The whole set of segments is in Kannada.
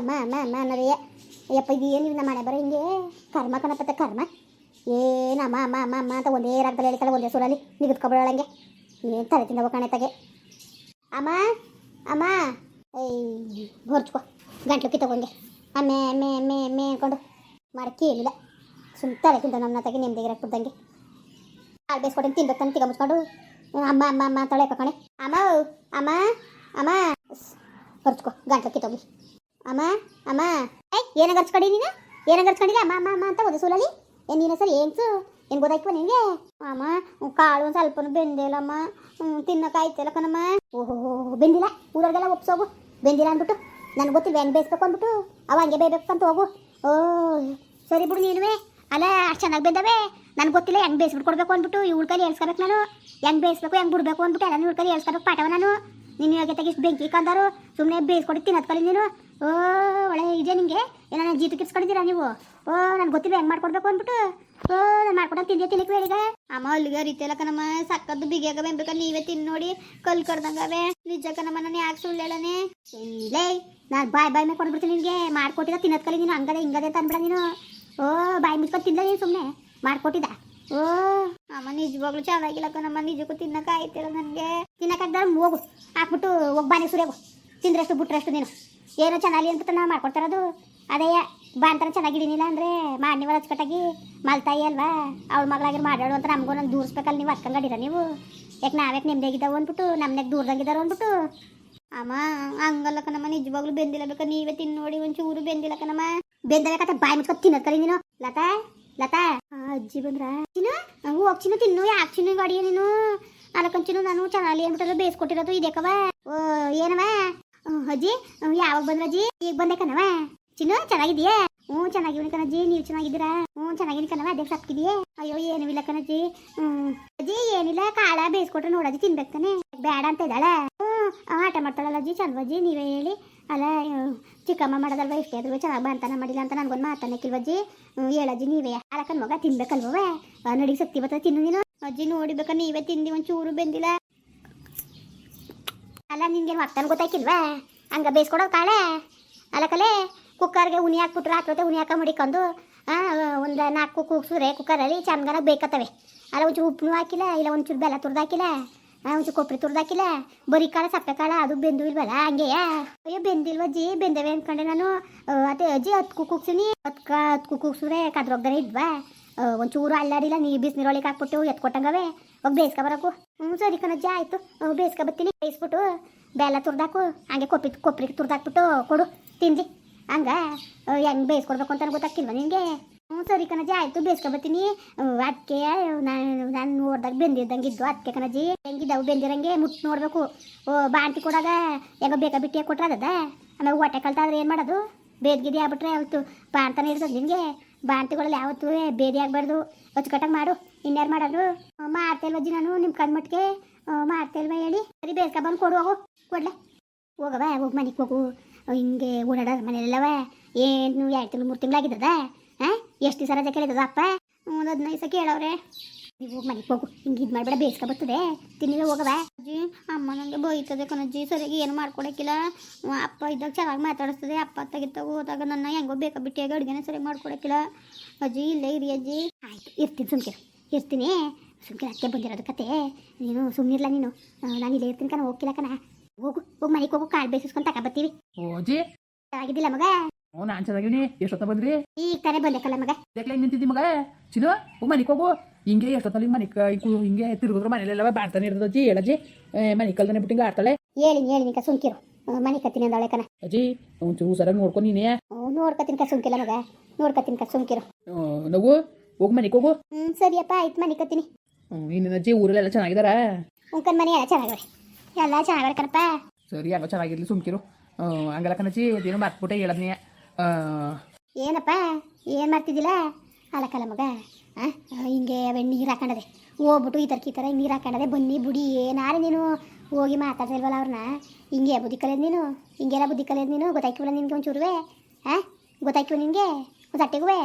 ಅಮ್ಮ ಅಮ್ಮ ಅಮ್ಮ ಅನ್ನೋದೇ. ಯಪ್ಪ ಇದು ಏನು ನಮ್ಮ ಮನೆ ಬರೋ ಹಿಂಗೆ? ಕರ್ಮ ಕಣಪತ್ತ ಕರ್ಮ? ಏನು ಅಮ್ಮ ಅಮ್ಮ ಅಮ್ಮ ಅಂತ ಒಂದೇ ರಾಗದಲ್ಲಿ ಹೇಳ್ತಾಳೆ ಒಂದೇ ಸೂರಲ್ಲಿ ನಿಗದ್ಕೊಬಿಡೋಳಂಗೆ ಏನು ತಲೆ ತಿನ್ನಬೇಕು ಕಣೆತಾಗೆ ಅಮ್ಮ ಅಮ್ಮ. ಏಯ್, ಹೊರ್ಚ್ಕೊ. ಗಂಟ್ಲು ಕಿ ಅಮ್ಮೆ ಅಮ್ಮೆ ಅಮ್ಮೆ ಅಮ್ಮೆ ಅನ್ಕೊಂಡು. ಮಾಡಕ್ಕೆ ಏನಿಲ್ಲ. ಸುಮ್ ತಲೆ ತಿಂದ ನಮ್ಮ ತಾಗೆ ನೆಮ್ಮದಿಗೆ ಕುದ್ದಂಗೆ ಹಾಲು ಬೇಯಿಸ್ಕೊಟ್ಟು ತಿನ್ಬೇಕು ತಿಗ ಮುಚ್ಕೊಂಡು. ಅಮ್ಮ ಅಮ್ಮ ಅಮ್ಮ ಅಂತಳೆ ಕಣೆ. ಅಮ್ಮ ಅಮ್ಮ ಅಮ್ಮ. ಹೊರ್ಚ್ಕೊ, ಗಂಟ್ಲು ಕಿತ್ತೋಗಿ ಅಮ್ಮ ಅಮ್ಮ. ಏಯ್ ಏನ ಗರ್ಚ್ಕೊಂಡಿ ನೀನು? ಏನ ಗರ್ಚ್ಕೊಂಡಿಲ್ಲ ಅಮ್ಮ ಅಮ್ಮ ಅಮ್ಮ ಅಂತ ಒಂದು ಸೂಲಲ್ಲಿ? ಏನು ನೀನು ಸರಿ ಏನ್ಸು? ಏನು ಗೊತ್ತಾಯ್ತು ನಿನಗೆ? ಅಮ್ಮ ಕಾಳು ಒಂದು ಸ್ವಲ್ಪ ಬೆಂದಿಲ್ಲಮ್ಮ ತಿನ್ನಕ್ಕಾಯ್ತಲ್ಲ ಕಣಮ್ಮ. ಓಹೋ, ಬೆಂದಿಲ್ಲ? ಊರವ್ರಿಗೆಲ್ಲ ಒಪ್ಸೋಗು ಬೆಂದಿಲ್ಲ ಅಂದ್ಬಿಟ್ಟು. ನನಗೆ ಗೊತ್ತಿಲ್ಲ, ಹೆಂಗೆ ಬೇಯಿಸ್ಬೇಕು ಅಂದ್ಬಿಟ್ಟು. ಅವ ಹಂಗೆ ಬೇಯ್ಬೇಕು ಅಂತ ಹೋಗು. ಓ, ಸರಿ ಬಿಡು ನೀನುವೆ. ಅಲ್ಲ, ಅಷ್ಟು ಚೆನ್ನಾಗಿ ಬೆಂದವೆ. ನನಗೆ ಗೊತ್ತಿಲ್ಲ, ಹೆಂಗೆ ಬೇಯಿಸ್ಬಿಟ್ಟು ಕೊಡ್ಬೇಕು ಅಂದ್ಬಿಟ್ಟು. ಈ ಕೈಲಿ ಹೇಳ್ಸ್ಕೊಬೇಕು ನಾನು. ಹೆಂಗೆ ಬೇಯಿಸ್ಬೇಕು, ಹೆಂಗೆ ಬಿಡ್ಬೇಕು ಅಂದ್ಬಿಟ್ಟು ಎಲ್ಲ ಇವ್ಳ ಕೈಲಿ ಹೇಳ್ಸ್ಕೊಬೇಕು ಪಾಠವ ನಾನು ನೀನು ಇವಾಗ ತೆಗಿಸ್ ಬೆಂಕಿ ಕಂದರು. ಸುಮ್ಮನೆ ಬೇಯಿಸ್ಕೊಡಿ ತಿನ್ನೋದು ನೀನು. ಓ ಒಳ್ಳೆ ಇದೆ ನಿಂಗೆ. ಏನೋ ನಾನು ಜೀತು ಕಿರ್ಸ್ಕೊಂಡಿದ್ದೀರಾ ನೀವು? ಓ ನನ್ಗೆ ಗೊತ್ತಿಲ್ಲ ಹೆಂಗೆ ಮಾಡ್ಕೊಡ್ಬೇಕು ಅಂದ್ಬಿಟ್ಟು? ಓ ನಾನು ಮಾಡ್ಕೊಡೋದು ತಿಂದೆ ತಿನ್ನಕ್ಕೆ ಹೇಳಿಗ ಅಮ್ಮ ಅಲ್ಲಿಗೆ ರೀತಿಯಲ್ಲ ಕಣಮ್ಮ ಸಕ್ಕದ್ದು ಬಿಗಿಯಾಗ ಬೇಕು ನೀವೇ ತಿನ್ ನೋಡಿ ಕಲ್ ಕಡ್ದಂಗವೆ ನಿಜ ಕಣಮ್ಮ ನಾನು ಯಾಕೆ ಸುಳ್ಳು ಹೇಳನೆ ಇಲ್ಲೇ ನಾನು ಬಾಯ್ ಬಾಯ್ ಮೇಲೆ ಕೊಡ್ಬಿಡ್ತೀನಿ ನಿನಗೆ. ಮಾಡ್ಕೊಟ್ಟಿದ್ದ ತಿನ್ನೋದು ಕಲಿ ನೀನು ಹಂಗದೆ ಹಿಂಗದೆ ಅಂತ ನೀನು. ಓ ಬಾಯ್ ಮುಚ್ಕೊಂಡು ತಿಂದ ನೀನು ಸುಮ್ಮನೆ ಮಾಡ್ಕೊಟ್ಟಿದ್ದ. ಓ. ಅಮ್ಮ ನಿಜವಾಗ್ಲೂ ಚೆನ್ನಾಗಿಲ್ಲ ಕಣಮ್ಮ ನಿಜಕ್ಕೂ ತಿನ್ನಕ್ಕೆ ಆಯ್ತಿಲ್ಲ ನನಗೆ. ತಿನ್ನಕ್ಕಾಗ್ದಾರ ಹೋಗು. ಹಾಕ್ಬಿಟ್ಟು ಹೋಗಿ ಬಾನೆ ಸುರಿಯೋಗು. ತಿಂದ್ರಷ್ಟು ಬಿಟ್ರಷ್ಟು ನೀನು. ಏನೋ ಚೆನ್ನಾಗಿ ಅಂತ ನಾವು ಮಾಡ್ಕೊಡ್ತಾರದು ಅದೇ ಬಾಂತರ ಚೆನ್ನಾಗಿಡೀನಿಲ್ಲ ಅಂದರೆ ಮಾಡಿ ಹಚ್ಕಟ್ಟಾಗಿ ಮಲ್ತಾಯಿ ಅಲ್ವಾ? ಅವಳ ಮಗಳಾಗಿ ಮಾಡ್ಯಾಳು ಅಂತ ನಮಗೂ ನಂಗೆ ದೂರಿಸ್ಬೇಕಲ್ಲ, ನೀವು ಹತ್ಕೊಂಡೀರ ನೀವು? ಯಾಕೆ ನಾವ್ಯಾಕೆ ನೆಮ್ಮದಿಯಾಗಿದ್ದಾವೆ ಅಂದ್ಬಿಟ್ಟು ನಮ್ಮನೆಗೆ ದೂರದಾಗಿದ್ದಾರೋ ಅಂದ್ಬಿಟ್ಟು? ಅಮ್ಮ, ಹಂಗಲ್ಲ ನಮ್ಮ ನಿಜವಾಗ್ಲೂ ಬೆಂದಿಲ್ಲ ಬೇಕಾ, ನೀವೇ ತಿನ್ ನೋಡಿ, ಒಂಚೂರು ಬೆಂದಿಲ್ಲ ಕಣಮ್ಮ. ಬೆಂದಬೇಕಂತ ಬಾಯಿ ಮುಚ್ಕೊಂಡು ತಿನ್ನೋದ್ ಕರಿ ನೀನು. ಲತಾ ಲತಾ. ಅಜ್ಜಿ ಬಂದ್ರ? ಚಿನ್ನು ಹೋಗ್ ತಿನ್ನು, ಯಾಕೆ ಚಿನ್ನು ಗಾಡಿಯ ನೀನು? ಅಲಕನ್ ಚಿನ್ನು, ನಾನು ಚೆನ್ನಾಗಿ ಅಂದ್ಬಿಟ್ಟಲ್ಲ ಬೇಯಿಸ್ಕೊಟ್ಟಿರೋದು ಇದಕ್ಕವ ಓ ಏನವ ಅಜ್ಜಿ ಯಾವಾಗ ಬಂದ್ರ ಅಜ್ಜಿ? ಈಗ ಬಂದೆ ಕಣವ ಚಿನ್ನು ಚೆನ್ನಾಗಿದೆಯಾ ಹ್ಞೂ, ಚೆನ್ನಾಗಿವ್ನಿ ಕಣಜ್ಜಿ ನೀವು ಚೆನ್ನಾಗಿದ್ದೀರಾ? ಹ್ಞೂ, ಚೆನ್ನಾಗಿನ ಕಣವ ಅದೇ ಸಪ್ಕಿದೆಯೇ ಅಯ್ಯೋ, ಏನೂ ಇಲ್ಲ ಕಣಜ್ಜಿ ಹ್ಮ್ ಅಜ್ಜಿ, ಏನಿಲ್ಲ, ಕಾಳ ಬೇಯಿಸ್ಕೊಟ್ರೆ ನೋಡಜ್ಜಿ ತಿನ್ಬೇಕು ತಾನೆ. ಬೇಡ ಅಂತ ಇದ್ದಾಳೆ? ಹ್ಞೂ ಆಟ ಮಾಡ್ತಾಳಲ್ಲ ಅಜ್ಜಿ ಚಲ್ವಜ್ಜಿ ನೀವೇ ಹೇಳಿ. ಅಲ್ಲ ಚಿಕ್ಕಮ್ಮ ಮಾಡೋದಲ್ವ, ಇಷ್ಟೇ ಆದ್ರೂ ಚೆನ್ನಾಗಿ ಬಂತಾನ ಮಾಡಿಲ್ಲ ಅಂತ ನನ್ಗೊಂದು ಮಾತನ್ನಕ್ಕಿಲ್ವಜ್ಜಿ ಹ್ಞೂ ಹೇಳಜ್ಜಿ ನೀವೇ. ಅಲಕನ್ ಮಗ ತಿನ್ಬೇಕಲ್ವೇ ನಡಿಗೆ ಸತ್ತಿ ಬರ್ತದೆ, ತಿನ್ನು ನೀನು. ಅಜ್ಜಿ ನೋಡಿಬೇಕ ನೀವೇ ತಿಂದಿ, ಒಂಚೂರು ಬೆಂದಿಲ್ಲ. ಅಲ್ಲ ನಿನ್ಗೇನು ಅರ್ಥನ ಗೊತ್ತಾಯ್ಕಿಲ್ವಾ? ಹಂಗೆ ಬೇಯಿಸ್ಕೊಡೋದು ಕಾಳೆ ಅಲಕಲೆ ಕುಕ್ಕರ್ಗೆ ಉನಿ ಹಾಕ್ಬಿಟ್ರೆ ಹಾಕ್ಬಿಟ್ಟು ಉನಿ ಹಾಕ ಮಡಿಕೊಂಡು ಒಂದು ನಾಲ್ಕು ಕೂಗ್ಸಿದ್ರೆ ಕುಕ್ಕರಲ್ಲಿ ಚಂದನ ಬೇಕತ್ತವೆ. ಅಲ್ಲ ಒಂಚೂರು ಉಪ್ಪು ಹಾಕಿಲ್ಲ ಇಲ್ಲ ಒಂಚೂರು ಬೆಲ್ಲ ತುರ್ದು ಹಾಕಿಲ್ಲ ಆ, ಒಂಚೂರು ಕೊಬ್ಬರಿ ತುರ್ದು ಹಾಕಿಲ್ಲ ಬರೀ ಕಾಳ ಸಪ್ಪೆ ಕಾಳ ಅದು ಬೆಂದು ಇಲ್ವಲ್ಲ ಹಂಗೆಯಾ? ಅಯ್ಯೋ ಬೆಂದಿಲ್ವ ಅಜ್ಜಿ? ಬೆಂದವೆ ಅನ್ಕೊಂಡೆ ನಾನು. ಅದೇ ಅಜ್ಜಿ ಹತ್ತು ಕೂಗ್ಸಿನಿ ಹತ್ತು ಕಾ ಹತ್ತು ಕೂಗ್ಸಿದ್ರೆ ಕದ್ರೊಗ್ದಾನೆ ಇದ್ವಾ? ಒಂಚೂರು ಅಲ್ಲಾಡಿಲ್ಲ ನೀ ಬಿಸಿನೀರೊಳಗೆ ಹಾಕ್ಬಿಟ್ಟು ಎತ್ಕೊಟ್ಟಂಗವೆ. ಹೋಗಿ ಬೇಯಿಸ್ಕೊ ಬರಕು. ಹ್ಞೂ ಸರಿ ಕಣಜ್ಜಿ, ಆಯಿತು. ಬೇಯಿಸ್ಕೊ ಬತ್ತೀನಿ ಬೇಯಿಸ್ಬಿಟ್ಟು ಬೆಲ್ಲ ತುರ್ದಾಕು, ಹಂಗೆ ಕೊಪ್ಪಿ ಕೊಪ್ಪರಿಗೆ ತುರ್ದಾಕ್ಬಿಟ್ಟು ಕೊಡು, ತಿನ್ಲಿ. ಹಂಗ ಹೆಂಗೆ ಬೇಯಿಸ್ಕೊಡ್ಬೇಕು ಅಂತ ಗೊತ್ತಾಗ್ತಿಲ್ವ ನಿನಗೆ? ಹ್ಞೂ ಸರಿ ಕಣಜ್ಜಿ, ಆಯಿತು. ಬೇಸ್ಕ ಬರ್ತೀನಿ. ಅದಕ್ಕೆ ನಾನು ನಾನು ನೋಡ್ದಾಗ ಬೆಂದಿದ್ದಂಗೆ ಇದ್ದು ಅದಕ್ಕೆ ಕಣಜ್ಜಿ, ಹೆಂಗಿದ್ದಾವು ಬೆಂದಿರಂಗೆ ಮುಟ್ಟು ನೋಡಬೇಕು. ಬಾಂಟಿ ಕೊಡಾಗ ಹೆಂಗೋ ಬೇಕಾ ಬಿಟ್ಟಿಯಾಗಿ ಕೊಟ್ರೆ ಅದದ ಆಮೇಲೆ ಹೊಟ್ಟೆ ಕಲ್ತಾದ್ರೆ ಏನು ಮಾಡೋದು? ಬೇದ್ಗಿದಿ ಆಗ್ಬಿಟ್ರೆ ಅವತ್ತು ಬಾಣ್ತಾನೆ ಇರ್ತದೆ ನಿನಗೆ? ಬಾಣ್ತಿಗಳಲ್ಲಿ ಯಾವತ್ತೂ ಬೇದಿ ಆಗಬಾರ್ದು. ಅಚ್ಚುಕಟ್ಟಾಗಿ ಮಾಡು. ಇನ್ಯಾರು ಮಾಡಲ್ರು ಮಾಡ್ತೇಲ್ವ ಜಿ ನಾನು ನಿಮ್ಮ ಕಣ್ಮಟ್ಟಿಗೆ ಮಾಡ್ತೇಲ್ವ ಹೇಳಿ? ಸರಿ, ಬೇಸ್ಕ ಬಂದು ಕೊಡು, ಹೋಗು, ಕೊಡ್ಲೆ. ಹೋಗವ ಹೋಗಿ ಮನೆಗೆ ಹೋಗು. ಹಿಂಗೆ ಓಡಾಡೋದು ಮನೆಯಲ್ಲವ ಏನು ಎರಡು ತಿಂಗಳು, ಮೂರು ತಿಂಗಳಾಗಿದ್ದದ ಹಾಂ ಎಷ್ಟು ದಿವಸ ರಜೆ ಕೇಳಿದದ ಅಪ್ಪ? ಒಂದು ಹದಿನೈದು ದಿವಸ ಕೇಳವ್ರೆ. ನೀವು ಹೋಗಿ ಮನೆಗೆ ಹೋಗು. ಹಿಂಗೆ ಇದು ಮಾಡಬೇಡ, ಬೇಸ್ಕ ಬರ್ತದೆ. ತಿನ್ನಿಲ್ಲ ಹೋಗವ ಅಜ್ಜಿ, ಅಮ್ಮ ನನಗೆ ಬೈತದೆ ಕಣಜ್ಜಿ ಸರಿಯಾಗಿ ಏನು ಮಾಡ್ಕೊಡಕ್ಕಿಲ್ಲ ಅಪ್ಪ ಇದ್ದಾಗ ಚೆನ್ನಾಗಿ ಮಾತಾಡಿಸ್ತದೆ. ಅಪ್ಪ ತೆಗಿತಾಗ ಹೋದಾಗ ನನ್ನ ಹೆಂಗೋ ಬೇಕಾ ಬಿಟ್ಟಿಯಾಗ ಅಡುಗೆನೇ ಸರಿಯಾಗಿ ಮಾಡ್ಕೊಡಕ್ಕಿಲ್ಲ ಅಜ್ಜಿ, ಇಲ್ಲೇ ಇರಿ ಅಜ್ಜಿ. ಆಯಿತು, ಇರ್ತೀನಿ ಸುಮ್ಕಿರು. ಇರ್ತೀನಿ. ಸುಮ್ಮನೆ ಅದಕ್ಕೆ ಬಂದಿರೋದು ಕತೆ. ನೀನು ಸುಮ್ಮನಿರ್ಲ ನೀನು. ನಾನು ಇಲ್ಲೇ ಇರ್ತೀನಿ ಕಣ ಹೋಗ್ತಿಲ್ಲ ಕಣ. ಹೋಗು ಹೋಗಿ ಮನೆಗೆ ಹೋಗು ಕಾಳು ಬೇಯಿಸ್ಕೊಂಡು ತಕ ಬರ್ತೀವಿ. ಓಜಿ. ಆಗಿದ್ದಿಲ್ಲ ಮಗ? ಓ ನಾನು ಚೆನ್ನಾಗಿವ್ನಿ. ಎಷ್ಟೊತ್ತ ಬಂದ್ರಿ? ಈಗ ತಾನೇ ಬಂದೆ ಮಗ. ಯಾಕೆ ನಿಂತಿದ್ದಿ ಮಗ? ಚಿನ್ನು ಹೋಗಿ ಮನೆಗೆ ಹೋಗು. ಹಿಂಗೆ ಎಷ್ಟೊತ್ತಲ್ಲಿ ಮನೆ ಹಿಂಗೆ ತಿರುಗಿದ್ರು ಮನೇಲೆಲ್ಲ ಬಾಡ್ತಾನೆ ಇರೋದು ಅಜ್ಜಿ ಹೇಳಜ್ಜಿ. ಮನೆ ಕಲ್ದನೆ ಬಿಟ್ಟು ಹಿಂಗೆ ಆಡ್ತಾಳೆ. ಹೇಳಿ ಹೇಳಿ ನಿಂಕ ಸುಂಕಿರು ಮನೆ ಕತ್ತಿನ ಅಂದಾಳೆ ಕಣ. ಅಜ್ಜಿ ಒಂಚೂರು ಹುಷಾರಾಗಿ ನೋಡ್ಕೊಂಡು ನೀನೇ. ನೋಡ್ಕತ್ತಿನ ಸುಂಕಿಲ್ಲ ಸುಮ್ಕಿಲ್ಲ ಮಗ. ನೋಡ್ಕತ್ತಿನ ಕ ಸುಮ್ಕಿರು. ನಾವು ಹೋಗಿ ಮನೆಗೆ ಹೋಗು. ಹ್ಞೂ ಸರಿಯಪ್ಪ ಆಯ್ತು ಮನೆ ಕತ್ತೀನಿ ಹ್ಞೂ ಇನ್ನೇನು ಅಜ್ಜಿ ಊರಲ್ಲೆಲ್ಲ ಚೆನ್ನಾಗಿದಾರ? ಉಂಕನ್ ಮನೆ ಎಲ್ಲ ಚೆನ್ನಾಗವೆ ಎಲ್ಲ ಚೆನ್ನಾಗವೆ ಕಣಪ್ಪ. ಸರಿ ಎಲ್ಲ ಚೆನ್ನಾಗಿರ್ಲಿ ಸುಮ್ಕಿರು. ಹಂಗಲ್ಲ ಕಣಜ್ಜಿ ಅದೇನೋ ಮರ್ತ್ಬಿಟ್ಟೆ ಹೇಳದ್ನಿ. ಏನಪ್ಪ? ಏನು ಮಾಡ್ತಿದ್ದಿಲ್ಲ ಅಲಕಲ್ಲ ಮಗ. ಹಿಂಗೆ ಅವೇ ನೀರು ಹಾಕೊಂಡದೆ. ಹೋಗ್ಬಿಟ್ಟು ಈ ಥರಕ್ಕೆ ಈ ಥರ ನೀರು ಹಾಕೊಂಡದೆ ಬನ್ನಿ ಬುಡಿ. ಏನಾರು ನೀನು ಹೋಗಿ ಮಾತಾಡ್ತಿಲ್ವಲ್ಲ ಅವ್ರನ್ನ? ಹಿಂಗೆ ಬುದ್ಧಿ ಕಲಿಯೋದು ನೀನು? ಹಿಂಗೆಲ್ಲ ಬುದ್ಧಿ ಕಲಿಯೋದು ನೀನು? ಗೊತ್ತಾಯ್ಕಿವಲ್ಲ ನಿನ್ಗೆ ಒಂಚೂರುವೆ? ಹಾಂ ಗೊತ್ತಾಯ್ಕಿವ ನಿನಗೆ? ಅಟ್ಟೆಗುವೆ?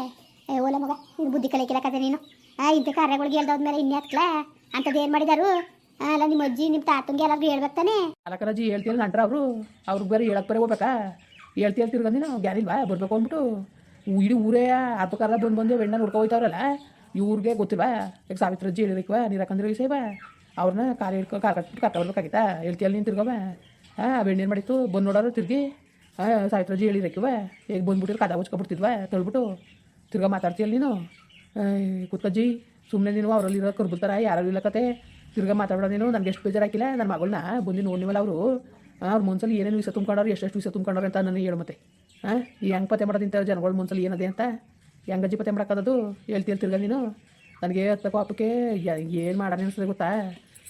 ಏ, ಓಲ ಮಗ, ನೀನು ಬುದ್ಧಿ ಕಲಿಯಕ್ಕಿಲ್ಲ ಕತೆ ನೀನು. ಆ ಇಂಥ ಕಾರ್ಯಗಳಿಗೆ ಹೇಳ್ದೋದ್ಮೇಲೆ ಇನ್ಯಾತ್ಲ ಅಂಥದ್ದು ಏನು ಮಾಡಿದಾರು? ಅಲ್ಲ, ನಿಮ್ಮ ಅಜ್ಜಿ, ನಿಮ್ಮ ತಾತಂಗೆ ಎಲ್ಲರಿಗೂ ಹೇಳ್ಬೇಕು ತಾನೇ ಅಲ್ಲ ಕಣಜ್ಜಿ ಹೇಳ್ತಿಲ್ಲ ನಂಟ್ರ ಅವರು, ಅವ್ರಿಗೆ ಬೇರೆ ಹೇಳಕ್ ಬರೀ ಹೋಗ್ಬೇಕಾ? ಹೇಳ್ತಿ ಹೇಳ್ತಿರ್ ನೀನು ನಾವು ಗ್ಯಾನಿಲ್ವಾ ಬರ್ಬೇಕು ಅಂದ್ಬಿಟ್ಟು. ಇಡೀ ಊರೇ ಅರ್ಧಕ್ಕಾರ್ಧ ಬಂದು ಬಂದು ಬೆಣ್ಣ ನೋಡ್ಕೊ ಇವ್ರಿಗೆ ಗೊತ್ತಿಲ್ವಾ? ಈಗ ಸಾವಿತ್ರಜ್ಜಿ ಹೇಳಿರಕ್ವಾ ನೀರು ಹಾಕಂದ್ರೆ ಸೇವ ಅವ್ರನ್ನ ಕಾಲು ಹಿಡ್ಕೊ, ಕಾಲು ಕಟ್ಬಿಟ್ಟು ಕರ್ಕ ಬರ್ಬೇಕಾಗಿತ್ತಾ? ಹೇಳ್ತಿ ಅಲ್ಲಿ ನೀನು ತಿರ್ಗವ ಹಾಂ ಬೆಣ್ಣೇನು ಮಾಡಿತ್ತು? ಬಂದು ನೋಡೋರು ತಿರ್ಗಿ. ಹಾಂ ಸಾವಿತ್ರಜ್ಜಿ ಹೇಳಿರಕ್ಕಿವ ಈಗ ಬಂದ್ಬಿಟ್ಟಿರು ಕದ ಉಚ್ಕೊಬಿಡ್ತಿದ್ವ ತಳ್ಬಿಟ್ಟು. ತಿರ್ಗಾ ಮಾತಾಡ್ತೀಯಲ್ಲ ನೀನು? ಕುತ್ಕಜ್ಜಿ ಸುಮ್ಮನೆ ನೀನು ಅವರಲ್ಲಿರೋ ಕರ್ಬುತ್ತಾರ ಯಾರು ಇಲ್ಲ ಕತೆ ತಿರ್ಗಾ ಮಾತಾಡೋ ನೀನು, ನನಗೆ ಎಷ್ಟು ಬೇಜಾರಾಕಿಲ್ಲ ನನ್ನ ಮಗಳನ್ನ ಬಂದು ನೋಡಿವಲ್ಲ ಅವರು. ಅವ್ರ ಮುನ್ಸಲ್ಲಿ ಏನೇನು ವಿಷ ತುಂಬ್ಕೊಂಡವ್ರು, ಎಷ್ಟೆಷ್ಟು ವಿಷಯ ತುಂಬ್ಕೊಂಡವ್ರು ಅಂತ ನನಗೆ ಹೇಳು ಮತ್ತೆ. ಹಾಂ ಈ ಹೆಂಗೆ ಪತ್ತೆ ಮಾಡೋದಿಂತ ಜನಗಳ ಮುನ್ಸಲ್ಲಿ ಏನದೆ ಅಂತ? ಹೆಂಗಜ್ಜಿ ಪತ್ತೆ ಮಾಡೋಕ್ಕದು ಹೇಳ್ತೀಯ ತಿರ್ಗಾ ನೀನು? ನನಗೆ ಹತ್ತ ಪಾಪಕ್ಕೆ ಏನು ಮಾಡೋಣ ಅನಿಸ್ತದೆ ಗೊತ್ತಾ?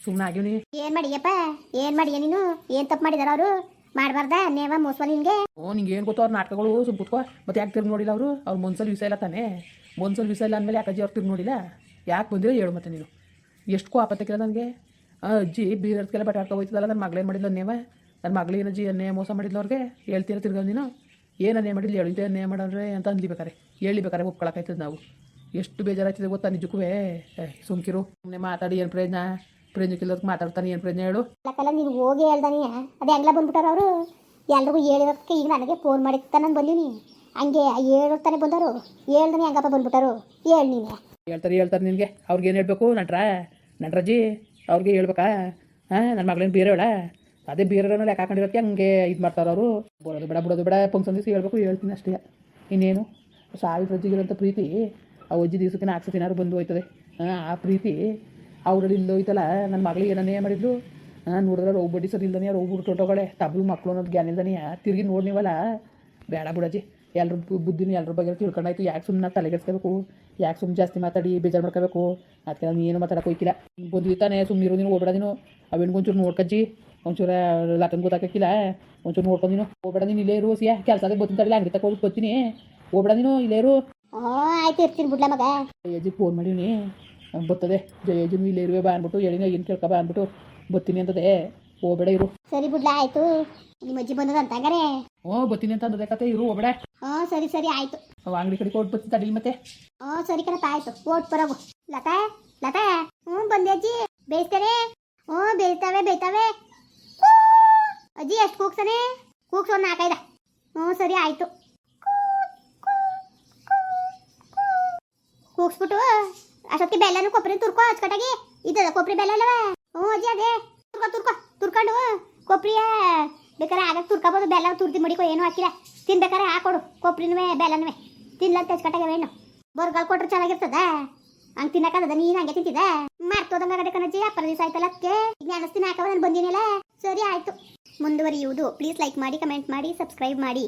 ಸುಮ್ಮನೆ ಆಗಿವ್ನಿ. ಏನು ಮಾಡಿಯಪ್ಪ? ಏನು ಮಾಡಿಯ ನೀನು? ಏನು ತಪ್ಪು ಮಾಡಿದಾರ ಅವರು? ಮಾಡಬಾರ್ದ? ನೇವ ಮೋಸವ ಹಿಂಗೆ ಓ, ನಿಂಗೆ ಏನು ಗೊತ್ತೋ ಅವ್ರ ನಾಟಕಗಳು? ಸುಮ್ ಕುತ್ಕೋ. ಮತ್ತೆ ಯಾಕೆ ತಿರ್ಗಿ ನೋಡಿಲ್ಲ ಅವರು? ಅವ್ರ ಮೊನ್ಸಲ್ ವಿಷಯ ಇಲ್ಲ ತಾನೇ? ಮೊನ್ಸಲ್ ವಿಷಯ ಇಲ್ಲ ಅಂದಮೇಲೆ ಯಾಕಜ್ಜಿ ಅವ್ರು ತಿರ್ಗಿ ನೋಡಿಲ್ಲ? ಯಾಕೆ ಬಂದಿರೋ ಹೇಳು ಮತ್ತೆ ನೀನು. ಎಷ್ಟು ಆಪತ್ತಕ್ಕೆ ನನಗೆ. ಆ, ಅಜ್ಜಿ ಬೀರರ್ಕೆಲ್ಲ ಬಟ್ಟೆ ಹಾಕೋ ಹೋಯ್ತದಲ್ಲ ನನ್ನ ಮಗಳೇನು ಮಾಡಿದ್ಲು ನೇವ ನನ್ನ ಮಗಳೇನು ಅಜ್ಜಿ ಅನ್ನೇ ಮೋಸ ಮಾಡಿದ್ಲು ಅವ್ರಿಗೆ? ಹೇಳ್ತೀರ ತಿರ್ಗ ನೀನು? ಏನು ಅನ್ನೇ ಮಾಡಿದ್ಲು? ಹೇಳಿದ್ದೆ ಅನ್ನೇ ಮಾಡೋರೆ ಅಂತ ಅನ್ಲಿಬೇಕಾರೆ ಹೇಳಿಬೇಕಾರೆ ಒಪ್ಕೊಳಕಾಯ್ತದೆ ನಾವು. ಎಷ್ಟು ಬೇಜಾರಾಯ್ತದೆ ಗೊತ್ತಾ ನಿಜಕ್ಕೂ ಸುಮ್ಕಿರು. ಸುಮ್ಮನೆ ಮಾತಾಡಿ ಏನು ಪ್ರಯೋಜನ? ಪ್ರಯೋಜನಕ್ಕಿಲ್ಲದಕ್ಕೆ ಮಾತಾಡ್ತಾನೆ ಏನು ಪ್ರಯೋಜನ ಹೇಳು. ಅಲ್ಲಕ್ಕಲ್ಲ ನೀನು ಹೋಗಿ ಹೇಳ್ದಾನೆ. ಅದೇ ಹೆಂಗ್ಲ ಬಂದ್ಬಿಟ್ಟಾರ ಅವರು. ಎಲ್ರಿಗೂ ಹೇಳಿರೋದಕ್ಕೆ ಈಗ ನನಗೆ ಫೋನ್ ಮಾಡಿತ್ತ ನಾನು ಬಂದೀನಿ. ಹಂಗೆ ಹೇಳ್ತಾನೆ ಬಂದರು ಹೇಳ್ದಾನೆ ಹಂಗಪ್ಪ ಬಂದ್ಬಿಟ್ಟಾರು. ಹೇಳಿ ನೀನು. ಹೇಳ್ತಾರೆ ಹೇಳ್ತಾರೆ ನಿನಗೆ. ಅವ್ರಿಗೆ ಏನು ಹೇಳಬೇಕು? ನಟ್ರ ನಟ್ರಜ್ಜಿ ಅವ್ರಿಗೆ ಹೇಳ್ಬೇಕಾ? ಹಾಂ ನನ್ನ ಮಗಳೇನು ಹೇಳ ಅದೇ ಬೇರೆಯವ್ರನ್ನ ಲೆಕ್ಕ ಹಾಕೊಂಡಿರೋಕ್ಕೆ ಹಂಗೆ ಇದು ಮಾಡ್ತಾರೆ ಅವರು. ಬರೋದು ಬೇಡ ಬಿಡೋದು ಬೇಡ ಫಂಕ್ಷನ್ ದಿವಸ ಹೇಳ್ಬೇಕು ಹೇಳ್ತೀನಿ ಅಷ್ಟೇ. ಇನ್ನೇನು? ಸಾವಿತ್ರಜ್ಜಿಗಿರೋಂಥ ಪ್ರೀತಿ ಆ ಅಜ್ಜಿ ದಿವಸಕ್ಕೆ ನಾಲ್ಕು ಸತಿನಾರು ಬಂದು ಹೋಯ್ತದೆ. ಆ ಪ್ರೀತಿ ಅವರಲ್ಲಿ ಇಲ್ಲಿ ಹೋಯ್ತಲ್ಲ ನನ್ನ ಮಗಳಿಗೆ ಏನನ್ನೇ ಮಾಡಿದ್ಲು? ನಾನು ನೋಡಿದ್ರೆ ರೋಗ ಬಡ್ಡಿ ಸರಿ ಇಲ್ದಾನೆ ರೋಗ ಬಿಟ್ಟು ಹೊಟ್ಟೋಗಳೆ ತಬ್ಲು ಮಕ್ಕಳು ಅನ್ನೋದು ಜ್ಞಾನ ಇಲ್ದಾನೆ ತಿರುಗಿ ನೋಡಿ ನೀವಲ್ಲ ಬೇಡ ಬಿಡಜ್ಜಿ. ಎಲ್ಲರ ಬುದ್ಧಿನ ಎಲ್ರ ಬಗ್ಗೆ ತಿಳ್ಕೊಂಡಾಯ್ತು. ಯಾಕೆ ಸುಮ್ಮನೆ ತಲೆಗೆಡ್ಸ್ಕೋಬೇಕು ಯಾಕೆ ಸುಮ್ಮನೆ ಜಾಸ್ತಿ ಮಾತಾಡಿ ಬೇಜಾರು ಮಾಡ್ಕೋಬೇಕು? ಅದಕ್ಕೆ ನಾನು ಏನು ಮಾತಾಡಕ್ಕೆ ಹೋಯ್ಕಿಲ್ಲ. ಬಂದಿರ್ತಾನೆ ಸುಮ್ಮನಿರು ನೀನು ಹೋಗ್ಬೇಡ ನೀನು. ಅವೇನು ಒಂಚೂರು ನೋಡ್ಕಜ್ಜಿ. ಒಂಚೂರ ಲಾಟನ್ ಗೊತ್ತಾಕಿಲ್ಲ ಒಂಚೂರು ನೋಡ್ಕೊಂಡು ನೀನು. ಹೋಗ್ಬೇಡ ನೀನು ಇಲ್ಲೇ ಇರು ಸಿಯಾ. ಕೆಲಸದಾಗ ಬರ್ತೀನಿ ಅಂಗಡಿ ತಗೋ ಹೋಗಿ ಬರ್ತೀನಿ ಹೋಗ್ಬೇಡ ನೀನು ಇಲ್ಲೇ ಇರು. ಆಯ್ತು ಇರ್ತೀನಿ ಬಿಡ್ಲ ಮಗ. ಅಯ್ಯಜ್ಜಿ ಫೋನ್ ಮಾಡೀನಿ ಬರ್ತದೆ ಜಯಜ್ಜಿನೂ ಇಲ್ಲೇ ಇರುವೆ ಬಾ ಅಂದ್ಬಿಟ್ಟು ಎಳಿನ ಏನು ಕೇಳ್ಕೊ ಬಾ ಅಂದ್ಬಿಟ್ಟು ಬರ್ತೀನಿ ಅಂತದೆ. ಹೋಗ್ಬೇಡ ಇರು. ಸರಿ ಬಿಡ್ಲ ಆಯ್ತು. ನಿಮ್ಮ ಅಜ್ಜಿ ಬಂದದ ಅಂತ ಹಂಗಾರೆ? ಓ ಬರ್ತೀನಿ ಅಂತ ಅಂದದೆ ಕತೆ ಇರು ಹೋಗ್ಬೇಡ ಹ್ಞೂ ಸರಿ ಸರಿ ಆಯ್ತು. ಅವ ಅಂಗಡಿ ಕಡೆ ಕೊಟ್ಟು ಬರ್ತೀನಿ ತಡಿಲಿ ಮತ್ತೆ. ಹಾಂ ಸರಿ ಕಣಪ್ಪ ಆಯ್ತು. ಓಟ್ ಬರೋಗು. ಲತಾ ಲತಾ ಹ್ಞೂ ಬಂದೆ ಅಜ್ಜಿ. ಬೇಯ್ತಾರೆ ಹ್ಞೂ ಬೇಯ್ತಾವೆ ಬೇಯ್ತಾವೆ ಅಜ್ಜಿ ಎಷ್ಟು ಕೂಗ್ಸನೆ ಕೂಗ್ಸೋ ನಾಲ್ಕೈದ. ಹ್ಞೂ ಸರಿ ಆಯ್ತು. ಕೂಗ್ಸ್ಬಿಟ್ಟು ಅಷ್ಟೊತ್ತಿಗೆ ಬೆಲ್ಲನು ಕೊಬ್ಬರಿ ತುರ್ಕೋ, ಅಚ್ಚಕಟ್ಟಾಗಿ ಇದ್ದದ ಕೊಬ್ಬರಿ ಬೆಲ್ಲ ಅಲ್ಲವ? ಹ್ಞೂ, ಅಜ್ಜಿ, ಅದೇ. ತುರ್ಕೊ, ತುರ್ಕೋ, ತುರ್ಕೊಂಡು. ಕೊಬ್ಬರಿಯ ಬೇಕಾದ್ರೆ ಆಗ ತುರ್ಕೋಬೋದು, ಬೆಲ್ಲ ತುರ್ದಿ ಮಡಿಕೋ, ಏನು ಹಾಕಿಲ್ಲ. ತಿನ್ಬೇಕಾರೆ ಹಾಕೊಡು ಕೊಬ್ಬರಿನೂ ಬೆಲ್ಲನೂ ತಿನ್ಲಂತ ಅಚ್ಚಕಟ್ಟಾಗ ಏನು ಬರ್ಗಾಲ್ ಕೊಟ್ರೆ ಚೆನ್ನಾಗಿರ್ತದ? ಹಂಗೆ ತಿನ್ನಕ್ಕದ ನೀನು ಹಂಗೆ ತಿಂತಿದ್ದ? ಮರ್ತೋದಂಗ ಆಗದೆ ಅಪ್ಪರ ದಿವಸ ಆಯ್ತಲ್ಲ ಅದಕ್ಕೆ ಈಗ ಅನಸ್ತೀನಿ ಹಾಕವ, ನಾನು ಬಂದಿನಲ್ಲ ಸರಿ, ಆಯ್ತು. ಮುಂದುವರಿಯುವುದು. ಪ್ಲೀಸ್ ಲೈಕ್ ಮಾಡಿ ಕಮೆಂಟ್ ಮಾಡಿ ಸಬ್ಸ್ಕ್ರೈಬ್ ಮಾಡಿ.